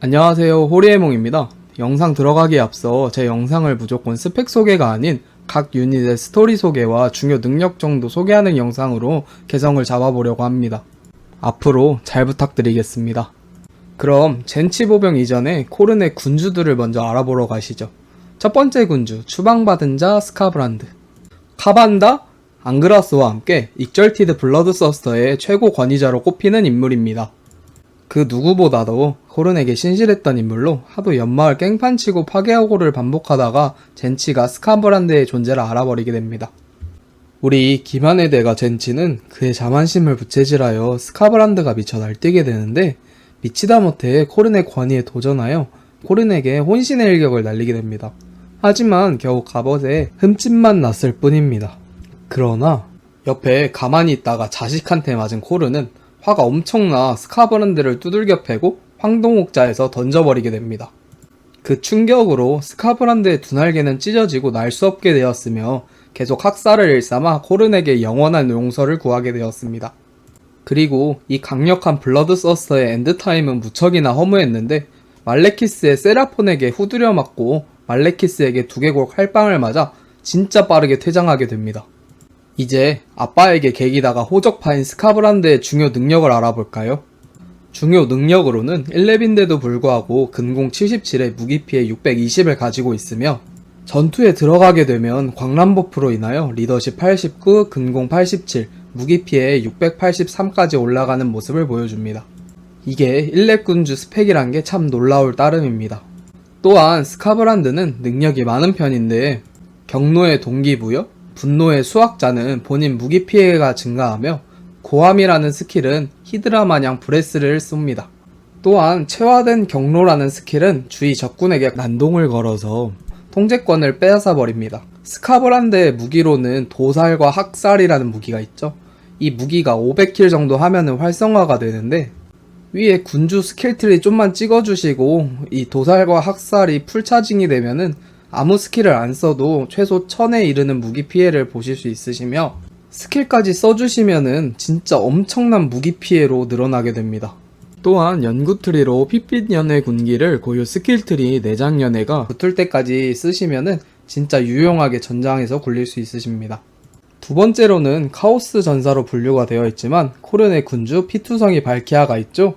안녕하세요 호리에몽입니다. 영상 들어가기에 앞서 제 영상을 무조건 스펙 소개가 아닌 각 유닛의 스토리 소개와 중요 능력 정도 소개하는 영상으로 개성을 잡아보려고 합니다. 앞으로 잘 부탁드리겠습니다. 그럼 젠치 보병 이전에 코른의 군주들을 먼저 알아보러 가시죠. 첫 번째 군주 추방받은 자 스카브란드 카반다 앙그라스와 함께 익절티드 블러드서스터의 최고 권위자로 꼽히는 인물입니다. 그 누구보다도 코른에게 신실했던 인물로 하도 연마을 깽판치고 파괴하고를 반복하다가 젠치가 스카브란드의 존재를 알아버리게 됩니다. 우리 김한의 대가 젠치는 그의 자만심을 부채질하여 스카브란드가 미쳐 날뛰게 되는데 미치다 못해 코른의 권위에 도전하여 코른에게 혼신의 일격을 날리게 됩니다. 하지만 겨우 갑옷에 흠집만 났을 뿐입니다. 그러나 옆에 가만히 있다가 자식한테 맞은 코르는 화가 엄청나 스카브란드를 두들겨 패고 황동옥자에서 던져버리게 됩니다. 그 충격으로 스카브란드의 두 날개는 찢어지고 날 수 없게 되었으며 계속 학살을 일삼아 코른에게 영원한 용서를 구하게 되었습니다. 그리고 이 강력한 블러드 서스터의 엔드타임은 무척이나 허무했는데 말레키스의 세라폰에게 후두려 맞고 말레키스에게 두개골 칼빵을 맞아 진짜 빠르게 퇴장하게 됩니다. 이제 아빠에게 계기다가 호적파인 스카브란드의 중요 능력을 알아볼까요? 중요 능력으로는 1렙인데도 불구하고 근공 77에 무기 피해 620을 가지고 있으며 전투에 들어가게 되면 광란 버프로 인하여 리더십 89, 근공 87, 무기 피해 683까지 올라가는 모습을 보여줍니다. 이게 1렙 군주 스펙이란 게 참 놀라울 따름입니다. 또한 스카브란드는 능력이 많은 편인데 경로의 동기부여, 분노의 수학자는 본인 무기 피해가 증가하며 고함이라는 스킬은 히드라 마냥 브레스를 쏩니다. 또한 체화된 경로라는 스킬은 주위 적군에게 난동을 걸어서 통제권을 빼앗아 버립니다. 스카브란드의 무기로는 도살과 학살이라는 무기가 있죠. 이 무기가 500킬 정도 하면은 활성화가 되는데 위에 군주 스킬트리 좀만 찍어주시고 이 도살과 학살이 풀차징이 되면은 아무 스킬을 안 써도 최소 1000에 이르는 무기 피해를 보실 수 있으시며 스킬까지 써주시면은 진짜 엄청난 무기 피해로 늘어나게 됩니다. 또한 연구트리로 핏빛 연애 군기를 고유 스킬트리 내장 연애가 붙을 때까지 쓰시면은 진짜 유용하게 전장에서 굴릴 수 있으십니다. 두 번째로는 카오스 전사로 분류가 되어 있지만 코른의 군주 피투성이 발키아가 있죠.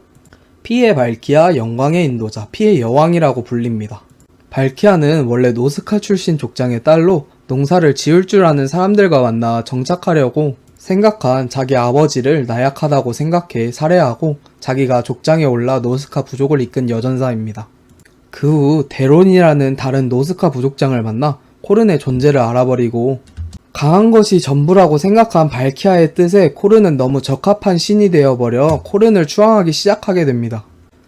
피의 발키아, 영광의 인도자, 피의 여왕이라고 불립니다. 발키아는 원래 노스카 출신 족장의 딸로 농사를 지을 줄 아는 사람들과 만나 정착하려고 생각한 자기 아버지를 나약하다고 생각해 살해하고 자기가 족장에 올라 노스카 부족을 이끈 여전사입니다. 그 후 데론이라는 다른 노스카 부족장을 만나 코른의 존재를 알아버리고 강한 것이 전부라고 생각한 발키아의 뜻에 코른은 너무 적합한 신이 되어버려 코른을 추앙하기 시작하게 됩니다.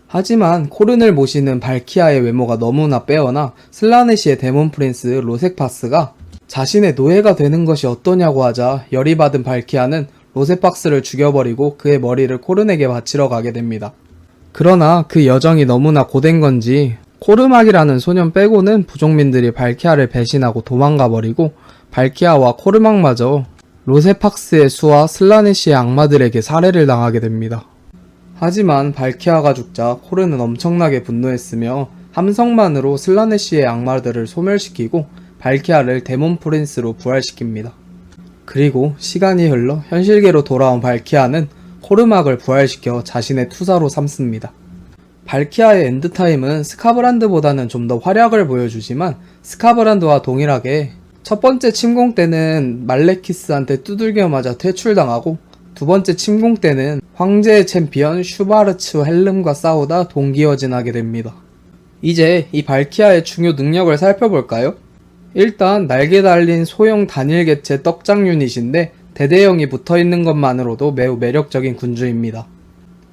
하지만 코른을 모시는 발키아의 외모가 너무나 빼어나 슬라네시의 데몬 프린스 로색파스가 자신의 노예가 되는 것이 어떠냐고 하자 열이 받은 발키아는 로세팍스를 죽여버리고 그의 머리를 코른에게 바치러 가게 됩니다. 그러나 그 여정이 너무나 고된 건지 코르막이라는 소년 빼고는 부족민들이 발키아를 배신하고 도망가 버리고 발키아와 코르막마저 로세팍스의 수와 슬라네시의 악마들에게 살해를 당하게 됩니다. 하지만 발키아가 죽자 코르는 엄청나게 분노했으며 함성만으로 슬라네시의 악마들을 소멸시키고 발키아를 데몬 프린스로 부활시킵니다. 그리고 시간이 흘러 현실계로 돌아온 발키아는 코르막을 부활시켜 자신의 투사로 삼습니다. 발키아의 엔드타임은 스카브란드보다는 좀 더 활약을 보여주지만 스카브란드와 동일하게 첫 번째 침공 때는 말레키스한테 두들겨 맞아 퇴출당하고 두 번째 침공 때는 황제의 챔피언 슈바르츠 헬름과 싸우다 동기어진하게 됩니다. 이제 이 발키아의 중요 능력을 살펴볼까요? 일단 날개 달린 소형 단일 개체 떡장 유닛인데 대대형이 붙어 있는 것만으로도 매우 매력적인 군주입니다.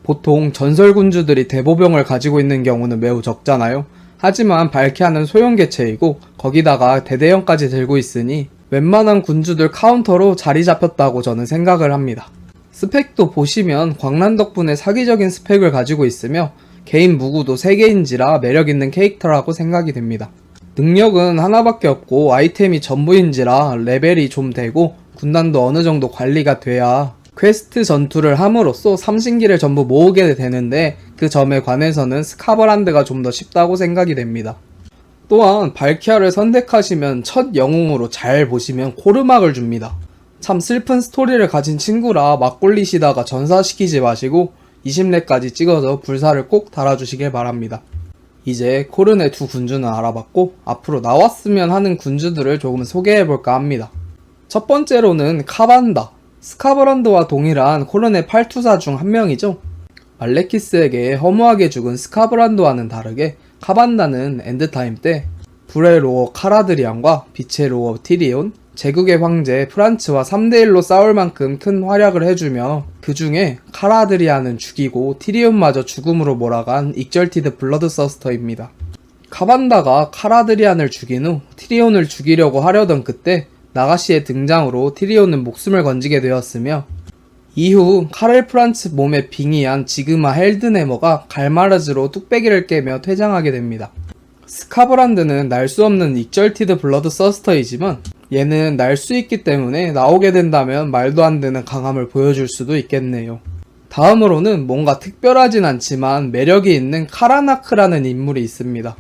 보통 전설 군주들이 대보병을 가지고 있는 경우는 매우 적잖아요. 하지만 발키아는 소형 개체이고 거기다가 대대형까지 들고 있으니 웬만한 군주들 카운터로 자리 잡혔다고 저는 생각을 합니다. 스펙도 보시면 광란 덕분에 사기적인 스펙을 가지고 있으며 개인 무구도 3개인지라 매력있는 캐릭터라고 생각이 됩니다. 능력은 하나밖에 없고 아이템이 전부인지라 레벨이 좀 되고 군단도 어느 정도 관리가 돼야 퀘스트 전투를 함으로써 삼신기를 전부 모으게 되는데 그 점에 관해서는 스카버란드가 좀 더 쉽다고 생각이 됩니다. 또한 발키아를 선택하시면 첫 영웅으로 잘 보시면 코르막을 줍니다. 참 슬픈 스토리를 가진 친구라 막 꼴리시다가 전사시키지 마시고 20렙까지 찍어서 불사를 꼭 달아주시길 바랍니다. 이제 코른의 두 군주는 알아봤고 앞으로 나왔으면 하는 군주들을 조금 소개해볼까 합니다. 첫 번째로는 카반다. 스카버란드와 동일한 코른의 팔투사 중 한 명이죠. 말레키스에게 허무하게 죽은 스카브란드와는 다르게 카반다는 엔드타임 때 불의 로어 카라드리안과 빛의 로어 티리온, 제국의 황제 프란츠와 3대1로 싸울 만큼 큰 활약을 해주며 그 중에 카라드리안은 죽이고 티리온마저 죽음으로 몰아간 익절티드 블러드서스터입니다. 카반다가 카라드리안을 죽인 후 티리온을 죽이려고 하려던 그때 나가시의 등장으로 티리온은 목숨을 건지게 되었으며 이후 카렐 프란츠 몸에 빙의한 지그마 헬드네머가 갈마르즈로 뚝배기를 깨며 퇴장하게 됩니다. 스카브란드는 날 수 없는 익절티드 블러드 서스터이지만 얘는 날 수 있기 때문에 나오게 된다면 말도 안 되는 강함을 보여줄 수도 있겠네요. 다음으로는 뭔가 특별하진 않지만 매력이 있는 카라나크라는 인물이 있습니다.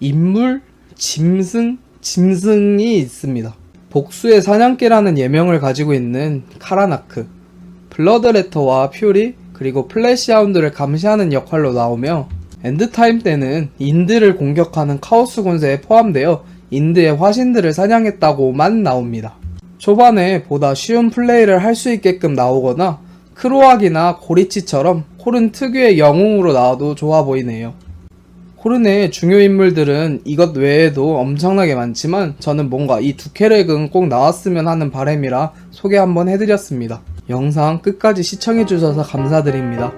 인물, 짐승, 짐승이 있습니다. 복수의 사냥개라는 예명을 가지고 있는 카라나크. 블러드레터와 퓨리, 그리고 플래시하운드를 감시하는 역할로 나오며 엔드타임 때는 인드를 공격하는 카오스 군세에 포함되어 인드의 화신들을 사냥했다고만 나옵니다. 초반에 보다 쉬운 플레이를 할 수 있게끔 나오거나 크로악이나 고리치처럼 코른 특유의 영웅으로 나와도 좋아 보이네요. 코른의 중요 인물들은 이것 외에도 엄청나게 많지만 저는 뭔가 이 두 캐릭은 꼭 나왔으면 하는 바람이라 소개 한번 해드렸습니다. 영상 끝까지 시청해주셔서 감사드립니다.